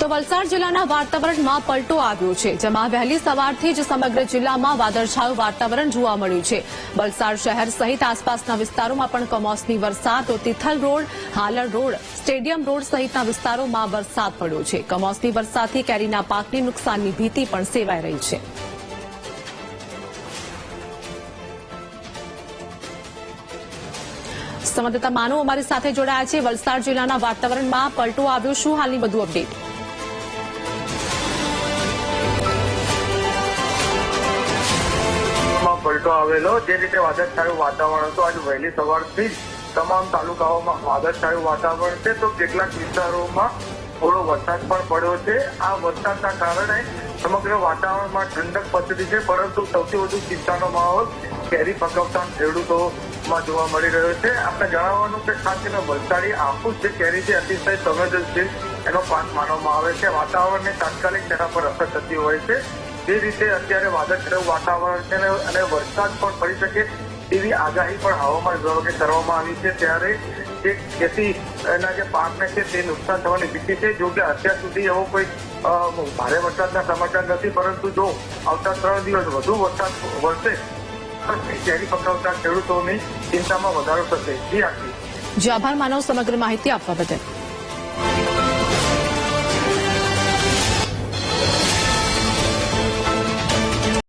તો વલસાડ જિલ્લાના વાતાવરણમાં પલટો આવ્યો છે, જેમાં વહેલી સવારથી જ સમગ્ર જિલ્લામાં વાદળછાયું વાતાવરણ જોવા મળ્યું છે. વલસાડ શહેર સહિત આસપાસના વિસ્તારોમાં પણ કમોસમી વરસાદ, તો Tithal road Halar road, stadium road સહિતના વિસ્તારોમાં વરસાદ પડ્યો છે. કમોસમી વરસાદથી કેરીના પાકની નુકસાનની ભીતિ પણ સેવાઈ રહી છે. સંવાદદાતા માનવ અમારી સાથે જોડાયા છે. વલસાડ જિલ્લાના વાતાવરણમાં પલટો આવ્યો. શું હાલની વધુ અપડેટ? માં આવેલો, જે રીતે વાદળછાયું વાતાવરણ હતું, આજે વહેલી સવારથી જ તમામ તાલુકાઓમાં વાદળછાયું વાતાવરણ છે. તો કેટલાક વિસ્તારોમાં થોડો વરસાદ પણ પડ્યો છે. આ વરસાદના કારણે સમગ્ર વાતાવરણમાં ઠંડક પસરી છે. પરંતુ સૌથી વધુ ચિંતાનો માહોલ કેરી પકવતા ખેડૂતોમાં જોવા મળી રહ્યો છે. આપણે જણાવવાનું કે ખાસ કરીને વલસાડી આફૂસ જે કેરી છે, અતિશય સંવેદનશીલ એનો પાક માનવામાં આવે છે. વાતાવરણને તાત્કાલિક તેના પર અસર થતી હોય છે. જે રીતે અત્યારે વાદળછાયું વાતાવરણ છે અને વરસાદ પણ પડી શકે તેવી આગાહી પણ હવામાન વિભાગે કરવામાં આવી છે. ત્યારે જે ખેતીના જે પાકને છે તે નુકસાન થવાની ભીતિ છે. જો કે અત્યાર સુધી એવો કોઈ ભારે વરસાદના સમાચાર નથી. પરંતુ જો આવતા ત્રણ દિવસ વધુ વરસાદ વરસે, તો કેરી પકવતા ખેડૂતોની ચિંતામાં વધારો થશે. જી આખી. જે, આભાર. માનવ સમગ્ર માહિતી આપવા બદલ.